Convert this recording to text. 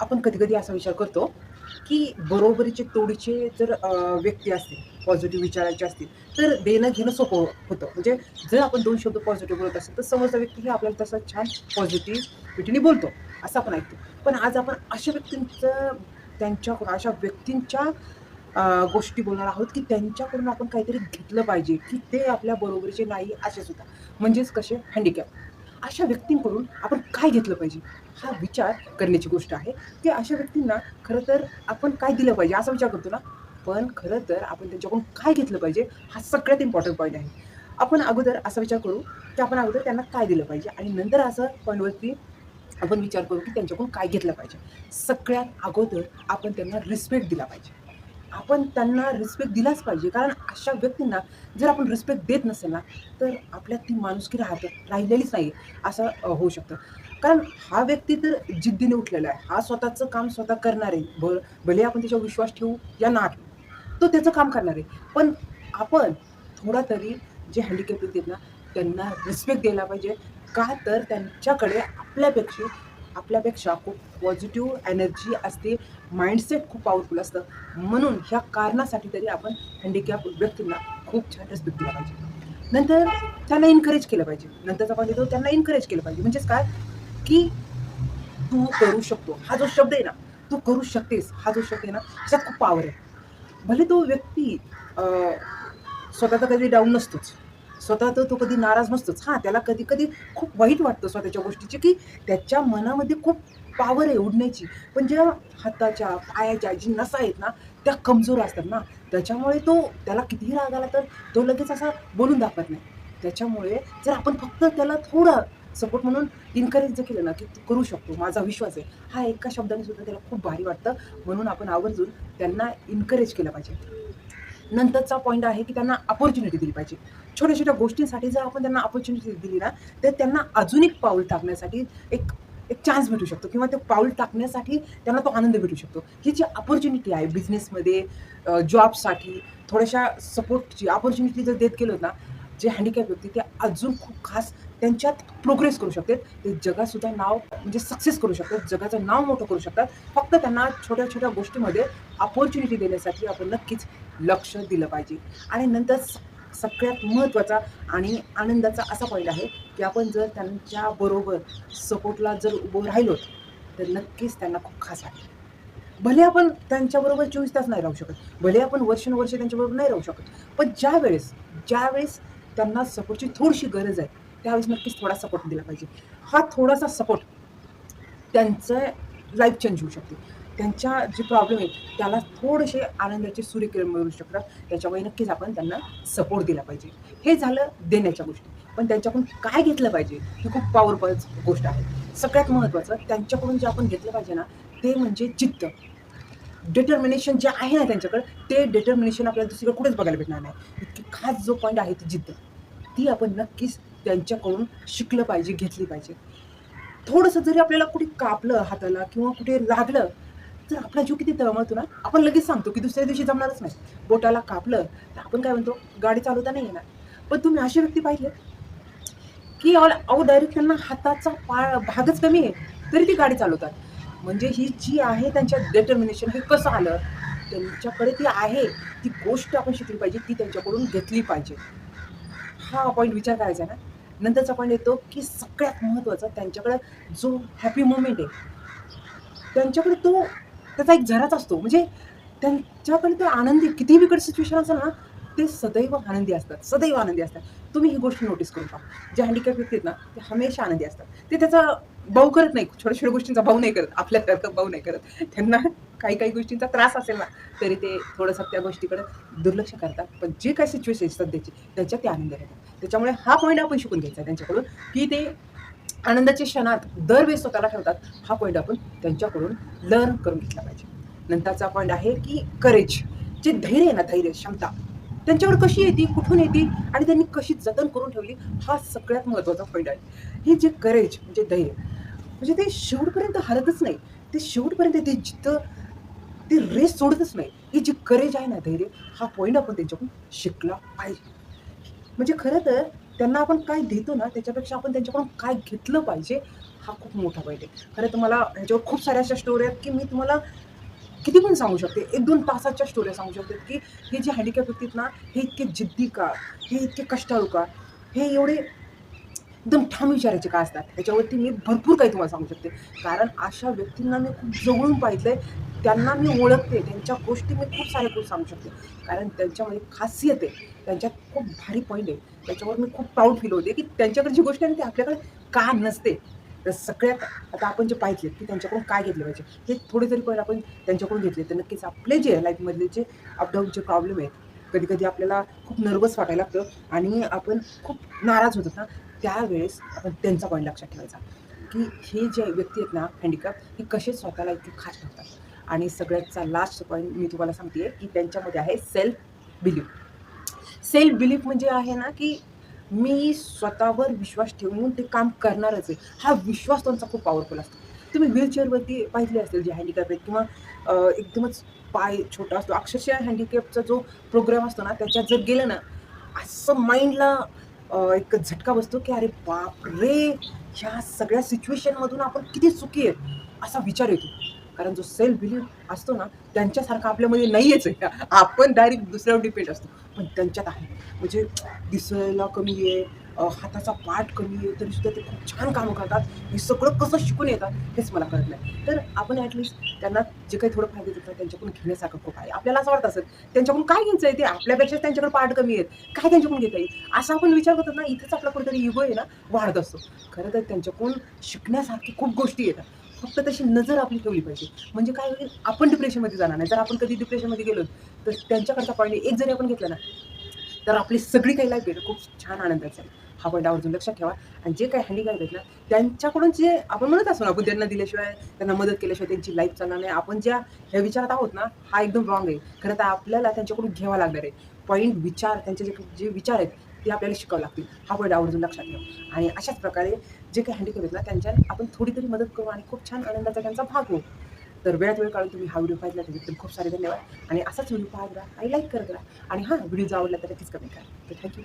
आपण कधी कधी असा विचार करतो की बरोबरीचे तोडीचे जर व्यक्ती असतील पॉझिटिव्ह विचाराचे असतील तर देणं घेणं सोपं होतं. म्हणजे जर आपण दोन शब्द पॉझिटिव्ह बोलत असेल तर समोरचा व्यक्ती हे आपल्याला तसं छान पॉझिटिव्ह पॉझिटिव्हिटीने बोलतो असं आपण ऐकतो. पण आज आपण अशा व्यक्तींचं त्यांच्याकडून अशा व्यक्तींच्या गोष्टी बोलणार आहोत की त्यांच्याकडून आपण काहीतरी घेतलं पाहिजे की ते आपल्या बरोबरीचे नाही असे सुद्धा. म्हणजेच कसे? हँडिकॅप अशा व्यक्तींकडून आपण काय घेतलं पाहिजे? हा विचार करण्याची गोष्ट आहे. की अशा व्यक्तींना खरं तर आपण काय दिलं पाहिजे? असा विचार करतो ना. पण खरं तर आपण त्यांच्याकडून काय घेतलं पाहिजे? हा सगळ्यात इम्पॉर्टंट पॉईंट आहे. आपण अगोदर असा विचार करू की आपण अगोदर त्यांना काय दिलं पाहिजे? आणि नंतर असं पॉईंटवरती आपण विचार करू की त्यांच्याकडून काय घेतलं पाहिजे? सगळ्यात अगोदर आपण त्यांना रिस्पेक्ट दिला पाहिजे. आपण त्यांना रिस्पेक्ट दिलाच पाहिजे. कारण अशा व्यक्तींना जर आपण रिस्पेक्ट देत नसेल ना तर आपल्यात ती माणुसकी राहत राहिलेलीच नाही असं होऊ शकतं. कारण हा व्यक्ती तर जिद्दीने उठलेला आहे. हा स्वतःचं काम स्वतः करणार आहे. भ भले आपण त्याच्यावर विश्वास ठेवू या ना ठेवू. तो त्याचं काम करणार आहे. पण आपण थोडा तरी जे हँडिकॅप व्यक्ती आहेत ना त्यांना रिस्पेक्ट द्यायला पाहिजे. का तर त्यांच्याकडे आपल्यापेक्षा आपल्यापेक्षा खूप पॉझिटिव्ह एनर्जी असते. माइंडसेट खूप पॉवरफुल असतं. म्हणून ह्या कारणासाठी तरी आपण हँडिकॅप व्यक्तींना खूप छान रिस्पेक्ट दिला पाहिजे. नंतर त्यांना इन्करेज केलं पाहिजे. नंतरचा आपण येतो त्यांना इन्करेज केलं पाहिजे. म्हणजेच काय? की तू करू शकतो. हा जो शब्द आहे ना तू करू शकतेस. हा जो शब्द आहे ना ह्याच्यात खूप पॉवर आहे. भले तो व्यक्ती स्वतःचा कधी डाऊन नसतोच. स्वतः तर तो कधी नाराज नसतोच. हां त्याला कधी कधी खूप वाईट वाटतं स्वतःच्या गोष्टीची की त्याच्या मनामध्ये खूप पावर आहे उडण्याची पण ज्या हाताच्या पायाच्या जी नसा आहेत ना त्या कमजोर असतात ना. त्याच्यामुळे तो त्याला कितीही राग आला तर तो लगेच असा बोलून दाखवत नाही. त्याच्यामुळे जर आपण फक्त त्याला थोडं सपोर्ट म्हणून इन्करेज जर केलं ना की तू करू शकतो माझा विश्वास आहे. हा एका शब्दाने सुद्धा त्याला खूप भारी वाटतं. म्हणून आपण आवर्जून त्यांना इन्करेज केलं पाहिजे. नंतरचा पॉईंट आहे की त्यांना अपॉर्च्युनिटी दिली पाहिजे. छोट्या छोट्या गोष्टींसाठी जर आपण त्यांना अपॉर्च्युनिटी दिली ना तर त्यांना अजून एक पाऊल टाकण्यासाठी एक एक चान्स भेटू शकतो. किंवा ते पाऊल टाकण्यासाठी त्यांना तो आनंद भेटू शकतो. ही जी अपॉर्च्युनिटी आहे बिझनेसमध्ये जॉबसाठी थोड्याशा सपोर्टची अपॉर्च्युनिटी जर देत गेलो ना जे हँडिकॅप व्यक्ती ते अजून खूप खास त्यांच्यात प्रोग्रेस करू शकतात ते जगातसुद्धा नाव म्हणजे सक्सेस करू शकतात. जगाचं नाव मोठं करू शकतात. फक्त त्यांना छोट्या छोट्या गोष्टीमध्ये अपॉर्च्युनिटी देण्यासाठी आपण नक्कीच लक्ष दिलं पाहिजे. आणि नंतर स- सगळ्यात महत्त्वाचा आणि आनंदाचा असा पॉईंट आहे की आपण जर त्यांच्या बरोबर सपोर्टला जर उभं राहिलो तर नक्कीच त्यांना खूप खास वाटेल. भले आपण त्यांच्याबरोबर चोवीस तास नाही राहू शकत भले आपण वर्षानुवर्ष त्यांच्याबरोबर नाही राहू शकत पण ज्या वेळेस ज्या वेळेस त्यांना सपोर्टची थोडीशी गरज आहे त्यावेळेस नक्कीच थोडा सपोर्ट दिला पाहिजे. हा थोडासा सपोर्ट त्यांचं लाईफ चेंज होऊ शकते. त्यांच्या जे प्रॉब्लेम आहेत त्याला थोडेसे आनंदाचे सूर्यकिरण मिळू शकतात. त्याच्यामुळे नक्कीच आपण त्यांना सपोर्ट दिला पाहिजे. हे झालं देण्याच्या गोष्टी. पण त्यांच्याकडून काय घेतलं पाहिजे ही खूप पॉवरफुल गोष्ट आहे. सगळ्यात महत्त्वाचं त्यांच्याकडून जे आपण घेतलं पाहिजे ना ते म्हणजे चित्त. डिटर्मिनेशन जे आहे ना त्यांच्याकडे ते डिटर्मिनेशन आपल्याला दुसरीकडे कुठेच बघायला भेटणार नाही. इतकी खास जो पॉईंट आहे ती जिद्द. ती आपण नक्कीच त्यांच्याकडून शिकलं पाहिजे घेतली पाहिजे. थोडंसं जरी आपल्याला कुठे कापलं हाताला किंवा कुठे लागलं तर आपला जीव किती तळमळतो ना? आपण लगेच सांगतो की दुसऱ्या दिवशी जमणारच नाही. बोटाला कापलं तर आपण काय म्हणतो? गाडी चालवता नाही येणार. पण तुम्ही अशी व्यक्ती पाहिजे की अहो अहो डायरेक्ट त्यांना हाताचा पा भागच कमी आहे तरी ती गाडी चालवतात. म्हणजे ही जी आहे त्यांच्या डिटर्मिनेशन हे कसं आलं? त्यांच्याकडे ती आहे ती गोष्ट आपण शिकली पाहिजे ती त्यांच्याकडून घेतली पाहिजे. हा पॉईंट विचार करायचा आहे ना? नंतरचा पॉईंट येतो की सगळ्यात महत्त्वाचा त्यांच्याकडे जो हॅपी मोमेंट आहे त्यांच्याकडे तो त्याचा एक झराच असतो. म्हणजे त्यांच्याकडे तो आनंदी कितीही बिकट सिच्युएशन असेल ना ते सदैव आनंदी असतात. सदैव आनंदी असतात. तुम्ही ही गोष्ट नोटीस करून पहा. जे हँडिकॅप व्यक्ती आहेत ना ते हमेशा आनंदी असतात. ते त्याचा भाऊ करत नाही. छोट्या छोट्या गोष्टींचा भाऊ नाही करत. आपल्यासारखं भाऊ नाही करत. त्यांना काही काही गोष्टींचा त्रास असेल ना तरी ते थोडंसं त्या गोष्टीकडे दुर्लक्ष करतात. पण जे काही सिच्युएशन सध्याची त्याच्यात ते आनंद राहतात त्याच्यामुळे हा पॉईंट आपण शिकून घ्यायचा आहे त्यांच्याकडून की ते आनंदाच्या क्षणात दरवेळेस स्वतःला ठेवतात हा पॉईंट आपण त्यांच्याकडून लर्न करून घेतला पाहिजे. नंतरचा पॉईंट आहे की करेज जे धैर्य आहे ना धैर्य क्षमता त्यांच्यावर कशी येते कुठून येते आणि त्यांनी कशी जतन करून ठेवली हा सगळ्यात महत्त्वाचा पॉईंट आहे. हे जे करेज म्हणजे धैर्य म्हणजे ते शेवटपर्यंत हरतच नाही. ते शेवटपर्यंत ते जिथं ते रेस सोडतच नाही. ही जी करेज आहे ना धैर्य हा पॉईंट आपण त्यांच्याकडून शिकला पाहिजे. म्हणजे खरं तर त्यांना आपण काय देतो ना त्याच्यापेक्षा आपण त्यांच्याकडून काय घेतलं पाहिजे हा खूप मोठा पॉईंट आहे. खरं तर मला ह्याच्यावर खूप साऱ्या अशा स्टोरी आहेत की मी तुम्हाला किती पण सांगू शकते. एक दोन तासाच्या स्टोऱ्या सांगू शकते की हे जे हँडिकॅप व्यक्तीत ना हे इतके जिद्दी का हे इतके कष्टाळू का हे एवढे एकदम ठाम विचारायचे का असतात? त्याच्यावरती मी भरपूर काही तुम्हाला सांगू शकते. कारण अशा व्यक्तींना मी खूप जवळून पाहिजे त्यांना मी ओळखते त्यांच्या गोष्टी मी खूप साऱ्या खूप सांगू शकते. कारण त्यांच्यामध्ये खासियत आहे त्यांच्यात खूप भारी पॉईंट आहे. त्याच्यावर मी खूप प्राऊड फील होते की त्यांच्याकडे जी गोष्ट आहे ना ती आपल्याकडे का नसते? तर सगळ्यात आता आपण जे पाहिजे की त्यांच्याकडून काय घेतलं पाहिजे हे थोडे तरी पॉईंट आपण त्यांच्याकडून घेतले. तर नक्कीच आपले जे लाईफमधले जे अपडाऊनचे प्रॉब्लेम आहेत कधी कधी आपल्याला खूप नर्वस वाटायला लागतं आणि आपण खूप नाराज होतो ना त्यावेळेस आपण त्यांचा पॉईंट लक्षात ठेवायचा. की हे जे व्यक्ती आहेत ना हँडिकॅप हे कसे स्वतःला इतके खास ठेवतात? आणि सगळ्याचा लास्ट पॉईंट मी तुम्हाला सांगते की त्यांच्यामध्ये आहे सेल्फ बिलीफ सेल्फ बिलीफ म्हणजे आहे ना की मी स्वतःवर विश्वास ठेवून ते काम करणारच आहे. हा विश्वास त्यांचा खूप पॉवरफुल असतो. तुम्ही व्हीलचेअरवरती पाहिले असेल जे हँडिकॅप आहेत किंवा एकदमच पाय छोटा असतो. अक्षरशः हँडिकॅपचा जो प्रोग्राम असतो ना त्याच्यात जर गेलं ना असं माइंडला एक झटका बसतो की अरे बाप रे ह्या सगळ्या सिच्युएशनमधून आपण किती चुकी आहेत असा विचार येतो. कारण जो सेल्फ बिलीफ असतो ना त्यांच्यासारखा आपल्यामध्ये नाहीच आहे. आपण डायरेक्ट दुसऱ्यावर डिपेंड असतो. पण त्यांच्यात आहे. म्हणजे दिसायला कमी आहे हाताचा पाठ कमी आहे तरी सुद्धा ते खूप छान कामं करतात. हे सगळं कसं शिकून येतात हेच मला कळत नाही. तर आपण ॲटलिस्ट त्यांना जे काही थोडं फायदे देतात त्यांच्याकडून घेण्यासारखं खूप आहे. आपल्याला असं वाटत असेल त्यांच्याकडून काय घ्यायचं आहे ते? आपल्यापेक्षा त्यांच्याकडे पाठ कमी आहेत. काय त्यांच्याकडून घेता येईल? असा आपण विचार करतो ना इथेच आपला कुठेतरी इगो आहे ना वाढत असतो. खरं तर त्यांच्याकडून शिकण्यासारखी खूप गोष्टी येतात. फक्त तशी नजर आपली ठेवली पाहिजे. म्हणजे काय होईल आपण डिप्रेशनमध्ये जाणार नाही. जर आपण कधी डिप्रेशनमध्ये गेलो तर त्यांच्याकडचा पॉईंट एक जरी आपण घेतला ना तर आपली सगळी काही लाईफ आहे खूप छान आनंदाची आहे हा पॉईंट आवर्जून लक्षात ठेवा. आणि जे काही हँडी आहेत ना त्यांच्याकडून जे आपण म्हणत असतो ना आपण त्यांना दिल्याशिवाय त्यांना मदत केल्याशिवाय त्यांची लाईफ चालणार नाही. आपण ज्या ह्या विचारात आहोत ना हा एकदम रॉंग आहे. खरं तर आपल्याला त्यांच्याकडून घ्यावा लागणार आहे. पॉईंट विचार त्यांचे जे जे विचार आहेत ती आपल्याला शिकावं लागतील. हा पॉईंट आवर्जून लक्षात ठेवा. आणि अशाच प्रकारे जे काही हँडिकॅप आहेत ना त्यांच्या आपण थोडी तरी मदत करू आणि खूप छान आनंदाचा त्यांचा भाग होऊ. तर वेळात वेळ काढून तुम्ही हा व्हिडिओ पाहिला त्याबद्दल खूप सारे धन्यवाद. आणि असाच व्हिडिओ पाहत राहा आणि लाईक करत राहा. आणि हां व्हिडिओ जर आवडला तर नक्कीच कमेंट करा. तर थँक्यू